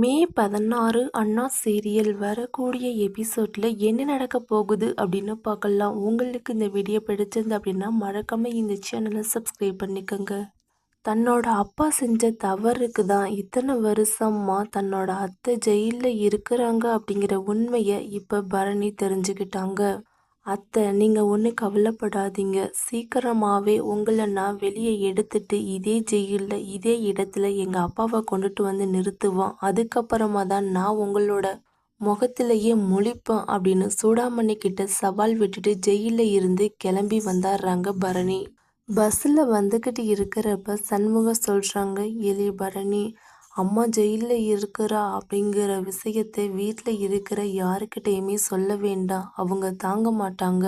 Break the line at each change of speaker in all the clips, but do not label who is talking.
மே பதினாறு அண்ணா சீரியல் வரக்கூடிய எபிசோடில் என்ன நடக்க போகுது அப்படின்னு பார்க்கலாம். உங்களுக்கு இந்த வீடியோ பிடிச்சிருந்து அப்படின்னா மறக்காமல் இந்த சேனலை சப்ஸ்கிரைப் பண்ணிக்கோங்க. தன்னோட அப்பா செஞ்ச தவறுக்கு தான் இத்தனை வருஷமா தன்னோட அத்தை ஜெயிலில் இருக்கிறாங்க அப்படிங்கிற உண்மையை இப்போ பரணி தெரிஞ்சுக்கிட்டாங்க. அத்தை நீங்கள் ஒன்றும் கவலைப்படாதீங்க. சீக்கிரமாகவே உங்களை நான் வெளியே எடுத்துட்டு இதே ஜெயிலில் இதே இடத்துல எங்கள் அப்பாவை கொண்டுட்டு வந்து நிறுத்துவோம். அதுக்கப்புறமா தான் நான் உங்களோட முகத்திலேயே முழிப்பேன் அப்படின்னு சூடாமணி கிட்ட சவால் விட்டுட்டு ஜெயிலில் இருந்து கிளம்பி வந்தாடுறாங்க பரணி. பஸ்ஸில் வந்துக்கிட்டு இருக்கிறப்ப சண்முகம் சொல்கிறாங்க எலி பரணி அம்மா ஜெயிலில் இருக்கிறா அப்படிங்கிற விஷயத்தை வீட்டில் இருக்கிற யாருக்கிட்டேயுமே சொல்ல வேண்டாம் அவங்க தாங்க மாட்டாங்க.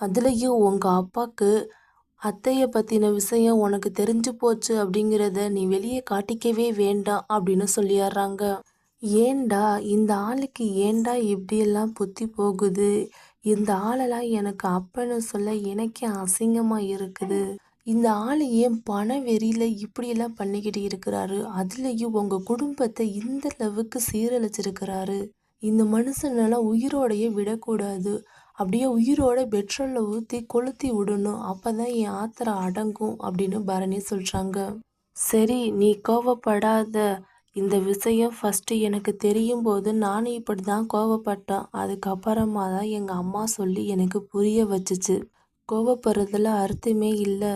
அதுலேயும் உங்கள் அப்பாவுக்கு அத்தையை பற்றின விஷயம் உனக்கு தெரிஞ்சு போச்சு அப்படிங்கிறத நீ வெளியே காட்டிக்கவே வேண்டாம் அப்படின்னு சொல்லிடுறாங்க ஏண்டா? இந்த ஆளுக்கு ஏண்டா இப்படியெல்லாம் புத்தி போகுது? இந்த ஆளெல்லாம் எனக்கு அப்பன்னு சொல்ல எனக்கே அசிங்கமாக இருக்குது. இந்த ஆள் ஏன் பண வெறியில் இப்படியெல்லாம் பண்ணிக்கிட்டு இருக்கிறாரு? அதுலேயும் உங்கள் குடும்பத்தை இந்த அளவுக்கு சீரழிச்சிருக்கிறாரு. இந்த மனுஷனெல்லாம் உயிரோடையே விடக்கூடாது. அப்படியே உயிரோட பெட்ரோலில் ஊற்றி கொளுத்தி விடணும். அப்போ தான் என் ஆத்திரம் அடங்கும் அப்படின்னு பரணி சொல்கிறாங்க சரி நீ கோவப்படாத. இந்த விஷயம் ஃபஸ்ட்டு எனக்கு தெரியும் போது நானும் இப்படி தான் கோவப்பட்டேன். அதுக்கப்புறமா தான் எங்கள் அம்மா சொல்லி எனக்கு புரிய வச்சுச்சு. கோவப்படுறதுல அர்த்தமே இல்லை.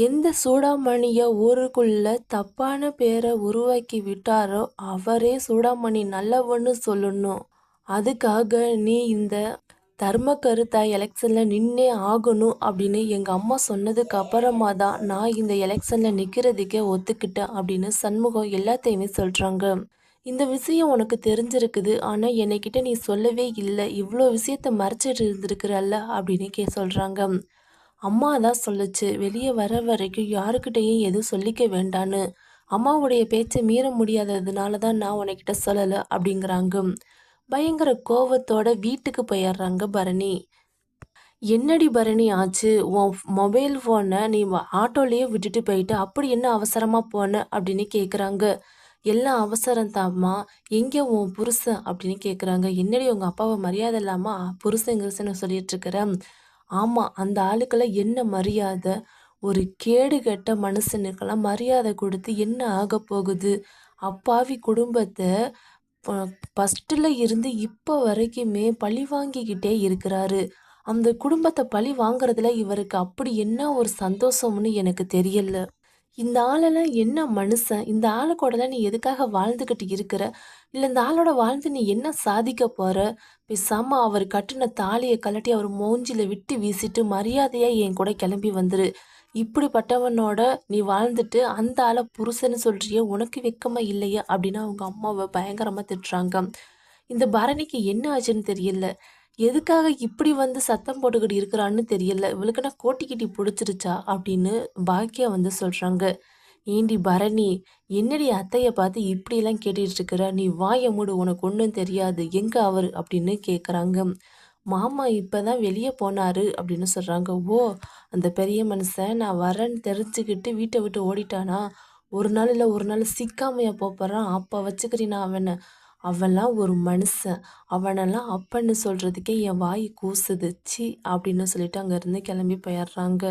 எந்த சூடாமணியை ஊருக்குள்ள தப்பான பேரை உருவாக்கி விட்டாரோ அவரே சூடாமணி நல்லவன்னு சொல்லணும். அதுக்காக நீ இந்த தர்ம கருத்தா எலெக்ஷனில் நின்னே ஆகணும் அப்படின்னு எங்கள் அம்மா சொன்னதுக்கு அப்புறமா தான் நான் இந்த எலெக்ஷனில் நிற்கிறதுக்கே ஒத்துக்கிட்டேன் அப்படின்னு சண்முகம் எல்லாத்தையுமே சொல்கிறாங்க இந்த விஷயம் உனக்கு தெரிஞ்சிருக்குது ஆனால் என்னைக்கிட்ட நீ சொல்லவே இல்லை. இவ்வளோ விஷயத்த மறைச்சிட்டு இருந்திருக்கிறல்ல அப்படின்னு கே சொல்கிறாங்க அம்மா தான் சொல்லுச்சு வெளியே வர வரைக்கும் யாருக்கிட்டையும் எதுவும் சொல்லிக்க வேண்டான்னு. அம்மாவுடைய பேச்சை மீற முடியாததுனால தான் நான் உனக்கிட்ட சொல்லலை அப்படிங்கிறாங்க. பயங்கர கோவத்தோட வீட்டுக்கு போயிடுறாங்க பரணி. என்னடி பரணி ஆச்சு? உன் மொபைல் ஃபோனை நீ ஆட்டோலேயே விட்டுட்டு போயிட்டு அப்படி என்ன அவசரமாக போன அப்படின்னு கேட்குறாங்க எல்லாம் அவசரம் தாம்மா எங்கே உன் புருஷன் அப்படின்னு கேட்குறாங்க என்னடி உங்கள் அப்பாவை மரியாதை இல்லாமல் புருஷன் கிருஷன்னு சொல்லிட்டு இருக்கிறேன் ஆமாம் அந்த ஆளுக்கெல்லாம் என்ன மரியாதை? ஒரு கேடு கெட்ட மனுஷனுக்கெல்லாம் மரியாதை கொடுத்து என்ன ஆக போகுது? அப்பாவி குடும்பத்தை ஃபஸ்ட்டில் இருந்து இப்போ வரைக்குமே பழி வாங்கிக்கிட்டே இருக்கிறாரு. அந்த குடும்பத்தை பழி வாங்குறதுல இவருக்கு அப்படி என்ன ஒரு சந்தோஷம்னு எனக்கு தெரியல. இந்த ஆளெல்லாம் என்ன மனுஷன் இந்த ஆளு கூடலாம் நீ எதுக்காக வாழ்ந்துக்கிட்டு இருக்கிற? இல்லை இந்த ஆளோட வாழ்ந்து நீ என்ன சாதிக்க போகிற பேசாம அவர் கட்டின தாலியை கலட்டி அவர் மூஞ்சில விட்டு வீசிட்டு மரியாதையாக என் கூட கிளம்பி வந்துரு. இப்படிப்பட்டவனோட நீ வாழ்ந்துட்டு அந்த ஆளை புருஷன்னு சொல்றிய உனக்கு வெக்கமா இல்லையா? அப்படின்னு அவங்க அம்மாவை பயங்கரமாக திட்டுறாங்க. இந்த பரணிக்கு என்ன ஆச்சுன்னு தெரியல. எதுக்காக இப்படி வந்து சத்தம் போட்டுக்கிட்டு இருக்கிறான்னு தெரியல. இவளுக்கு நான் கோட்டிக்கிட்டி பிடிச்சிருச்சா அப்படின்னு பாக்கியா வந்து சொல்கிறாங்க ஏண்டி பரணி என்னடி அத்தையை பார்த்து இப்படியெல்லாம் கேட்டுட்டு இருக்கிற? நீ வாய மூடு உனக்கு ஒன்றும் தெரியாது. எங்கே அவர்? அப்படின்னு கேட்குறாங்க மாமா இப்போ தான் வெளியே போனார் அப்படின்னு சொல்கிறாங்க ஓ அந்த பெரிய மனுஷன் நான் வரேன்னு தெரிஞ்சுக்கிட்டு வீட்டை விட்டு ஓடிட்டானா? ஒரு நாள் இல்லை ஒரு நாள் சிக்காமையா போகிறான் அப்போ வச்சுக்கிறீனா அவனை? அவன்லாம் ஒரு மனுஷன் அவனெல்லாம் அப்பன்னு சொல்கிறதுக்கே என் வாய் கூசுது. சி அப்படின்னு சொல்லிட்டு அங்கேருந்து கிளம்பி போயிடுறாங்க.